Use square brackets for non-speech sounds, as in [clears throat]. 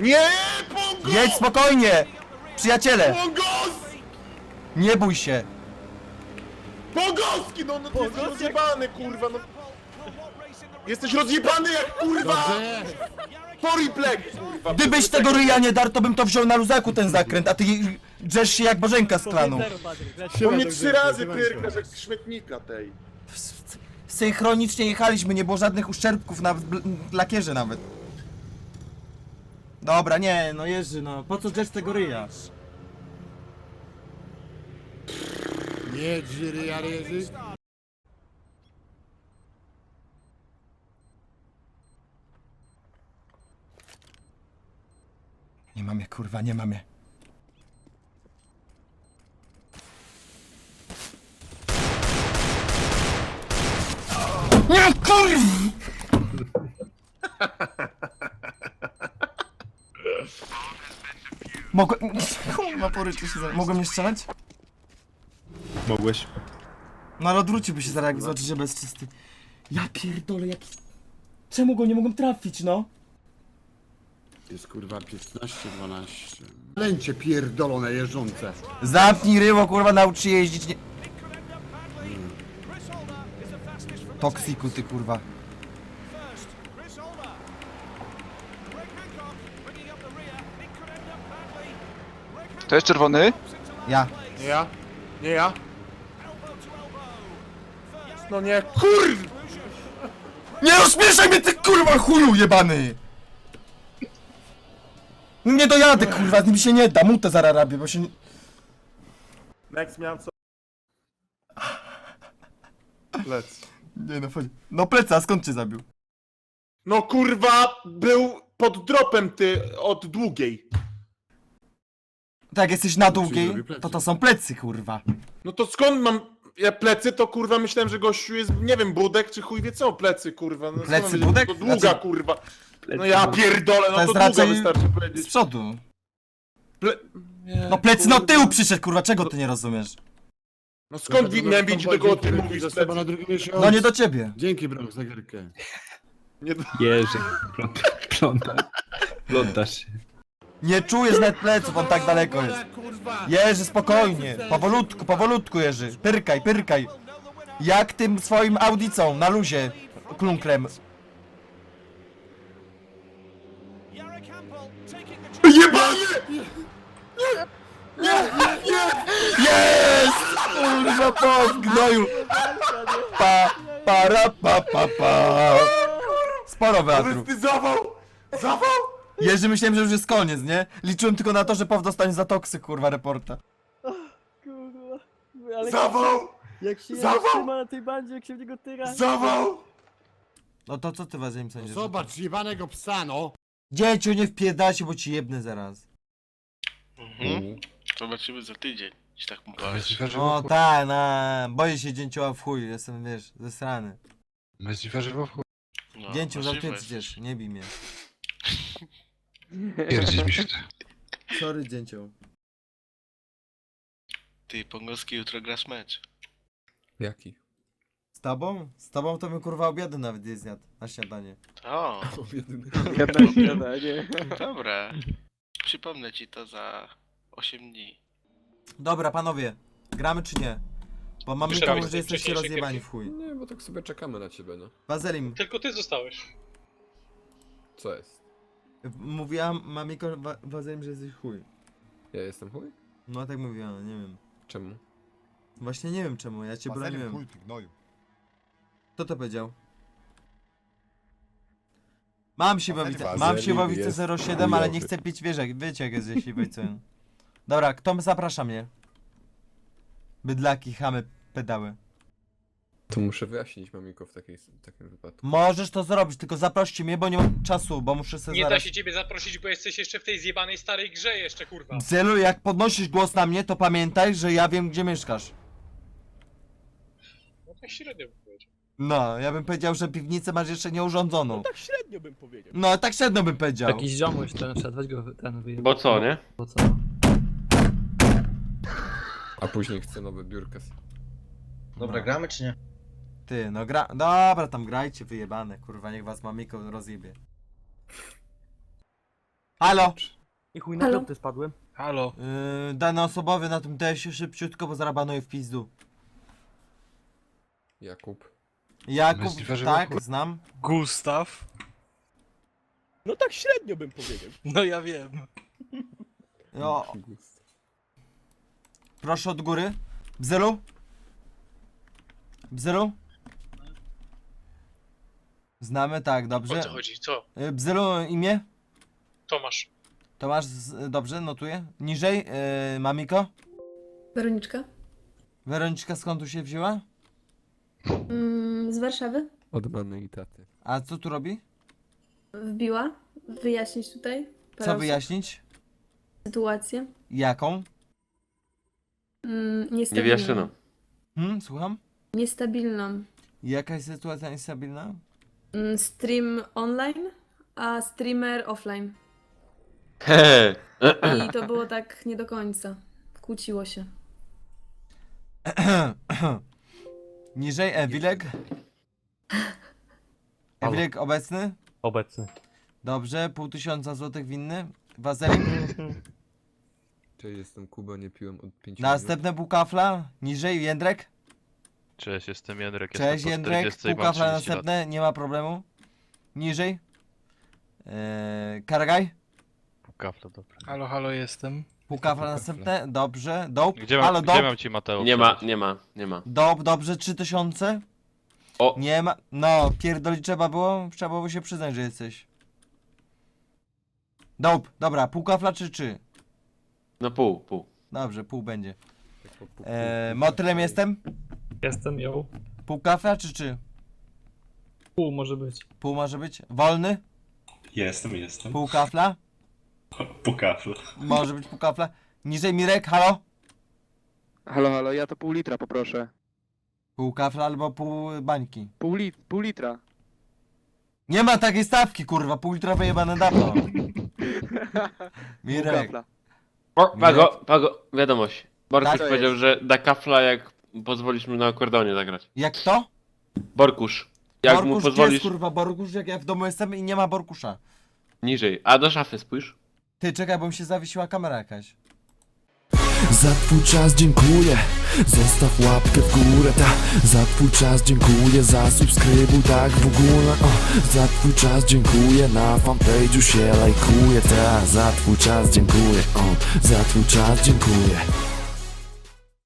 Nie! Pongo! Jedź spokojnie! Przyjaciele! Pongos! Nie bój się! Pongoski! No, no ty jesteś rozjebany, kurwa, no. Jesteś rozjebany jak kurwa! Dobrze. Poriplex, kurwa! Gdybyś tego ryja nie darł, to bym to wziął na luzaku ten zakręt, a ty drzesz się jak Bożenka z klanu. Po mnie trzy razy pyrkasz jak z śmietnika tej. Synchronicznie jechaliśmy, nie było żadnych uszczerbków na bl- lakierze nawet. Dobra, nie, no Jerzy, no po co drzesz tego ryja? Nie dziry, ale jezy. Nie mamy, kurwa, nie mamy. Nie, kurwa! [laughs] Mogłem... Kurwa, poryczy się za... Mogłem nie strzelać? Mogłeś. No ale odwróciłby się zaraz, jak zobaczy, że bezczysty. Ja pierdolę, jaki... Czemu go nie mogłem trafić, no? Jest kurwa 15, 12. Lęcie pierdolone jeżdżące. Zamknij ryło, kurwa, naucz się jeździć, nie... Toksiku, ty kurwa. To jest czerwony? Ja. Nie ja? Nie ja? No nie, kurw! Nie rozśmieszaj mnie, ty kurwa chuju jebany! Nie dojadę, kurwa, z nim się nie da, mutę zaraz robię, bo się... nie- Next miałem co? Lec. Nie no, chodź. No pleca, skąd cię zabił? No kurwa, był pod dropem ty od długiej. Tak, jak jesteś na długiej, plecy. to to są plecy, kurwa. No to skąd mam ja plecy, to kurwa myślałem, że gościu jest, nie wiem, budek czy chuj wie co, plecy kurwa. No, Plecy, mam wiedzieć, budek? To długa Znaczy- kurwa. No ja pierdolę, To no to, jest długa raczej wystarczy Z powiedzieć. przodu. Ple... Nie, No plecy, no kurwa. tyłu przyszedł, kurwa, czego ty nie rozumiesz? No skąd wi- miałem wiedzieć, że go o tym mówisz? Za plecy? na drugi miesiąc. No nie do ciebie. Dzięki bro za gierkę. Nie do... Jerzy, pląta, plątasz się. Nie czujesz nawet pleców, on tak daleko jest. Jerzy, spokojnie, powolutku, powolutku Jerzy, pyrkaj, pyrkaj. Jak tym swoim audicą, na luzie, klunkrem. Jebanie! Jest! Kurwa, po gnoju. Pa, para, pa, pa, pa. Sporo wiatru. Ty zawał! Zawał! Jerzy, myślałem, że już jest koniec, nie? Liczyłem tylko na to, że Pow dostanie za toksy, kurwa, reporta. Kurwa. Ale Zawał! jak się Zawał! trzyma na tej bandzie, jak się w niego tyra. Zawał! No to co ty Wazim sądzisz? Zobacz, jebanego psa no. Dzieciu, nie wpierdaj się, bo ci jebnę zaraz. Mhm. Zobaczymy za tydzień, jeśli tak mówisz. O tak, na, boję się dzięcioła w chuj, jestem, wiesz, zesrany. Możliwe, że w chuj. No, Dzięciu, możliwe. zamknięty przecież, nie bij mnie. [laughs] Pierdzieć mi się chce. Sorry, dzięcioł. Ty, Pongowski, jutro grasz mecz. Jaki? Z tobą? Z tobą to bym kurwa obiady nawet nie zjadł na śniadanie. O, Jedna [laughs] śniadanie. dobra. Przypomnę ci to za 8 dni. Dobra, panowie, gramy czy nie? Bo mamy Wyszedłeś komuś, z że tej jesteście wcześniejszej rozjebani w chuj. Nie, bo tak sobie czekamy na ciebie, no. Wazelim, Tylko ty zostałeś. Co jest? Mówiłam mamiko wa Wazelim, że jesteś chuj. Ja jestem chuj? No tak mówiła, nie wiem. Czemu? Właśnie nie wiem czemu, ja cię broniłem. Kto to powiedział? Mam siłowicę, mam Wazelim siłowicę jest 07, ale nie chujowy. chcę pić wieżek, wiecie jak jest jeśli wiecie. [laughs] Dobra, kto zaprasza mnie? Bydlaki, chamy, pedały. To muszę wyjaśnić mamiko w takiej, takim wypadku. Możesz to zrobić, tylko zaproście mnie, bo nie mam czasu, bo muszę sobie Nie da zaraz... się ciebie zaprosić, bo jesteś jeszcze w tej zjebanej starej grze jeszcze, kurwa. Celu, jak podnosisz głos na mnie, to pamiętaj, że ja wiem gdzie mieszkasz. No tak średnio bym powiedział. No, ja bym powiedział, że piwnicę masz jeszcze nieurządzoną. Tak średnio bym powiedział. No, tak średnio bym powiedział. Jakiś ziomuś ten wszedł, weź go ten wyjebał. Bo co, nie? Bo co? A później chcę nowy biurkę. Dobra, gramy czy nie? Ty, no gra... Dobra, tam grajcie, wyjebane, kurwa, niech was mamiko rozjebie. Halo? I chuj Halo? na spadłem. Halo. Yy, dane osobowe na tym teście szybciutko, bo zarabanuję w pizdu. Jakub. Jakub, że tak, znam. Gustaw. No tak średnio bym powiedział. No ja wiem. O, proszę od góry. Bzelu? Bzelu? Znamy, tak, O dobrze. co chodzi? Co? Y, Bzelu imię? Tomasz. Tomasz, z- dobrze, notuję. Niżej, yy, Mamiko? Weroniczka? Weroniczka skąd tu się wzięła? Mm, z Warszawy? Od mamy i taty. A co tu robi? Wbiła? Wyjaśnić tutaj? parę Co osób? wyjaśnić? Sytuację? Jaką? Mm, niestabilną. Hmm, słucham? Niestabilną. Jaka jest sytuacja niestabilna? Mm, stream online, a streamer offline. [laughs] I to było tak nie do końca. Kłóciło się. [clears throat] Niżej, Ewilek? Ewilek obecny? Obecny. Dobrze, pół tysiąca złotych winny. Wazelin? Cześć, jestem Kuba, nie piłem od 5 Następne pół kafla. Niżej, Jędrek? Cześć, jestem Jędrek, Cześć, Jędrek. Pół kafla następne, nie ma problemu. Niżej. Eee, Karagaj? Pół kafla, dobra. Halo, halo, jestem. Pół kafla kafla. następne, dobrze. Dope. Gdzie Halo, mam, dope. gdzie mam ci Mateo Nie ma, nie ma, nie ma. Dope, dobrze, 3000. O. Nie ma. No, pierdolić trzeba było, trzeba było się przyznać, że jesteś. Dope, dobra, pół kafla czy czy? No pół, pół. Dobrze, pół będzie. Eee, motylem jestem? Jestem ją. Pół kafla czy czy? Pół może być. Pół może być? Wolny? Jestem, jestem. Pół kafla? Po kaflu. Może być pół kafla. Niżej Mirek, halo? Halo, halo, ja to pół litra poproszę. Pół kafla albo pół bańki. Pół, lit, pół litra. Nie ma takiej stawki, kurwa, pół litra wyjebane dawno. [laughs] Mirek, O, Pago, Pago, wiadomość. Borkusz Tak. powiedział, że da kafla jak pozwolisz mu na akordeonie zagrać. jak to? Borkusz. Jak Borkusz, mu gdzie jest pozwolisz kurwa Borkusz, jak ja w domu jestem i nie ma Borkusza. niżej. A do szafy spójrz. Ty, czekaj, bo mi się zawiesiła kamera jakaś. Za twój czas dziękuję Zostaw łapkę w górę, ta Za twój czas dziękuję Zasubskrybuj tak w ogóle o. Za twój czas dziękuję Na fanpage'u się lajkuje, ta Za twój czas dziękuję o. Za twój czas dziękuję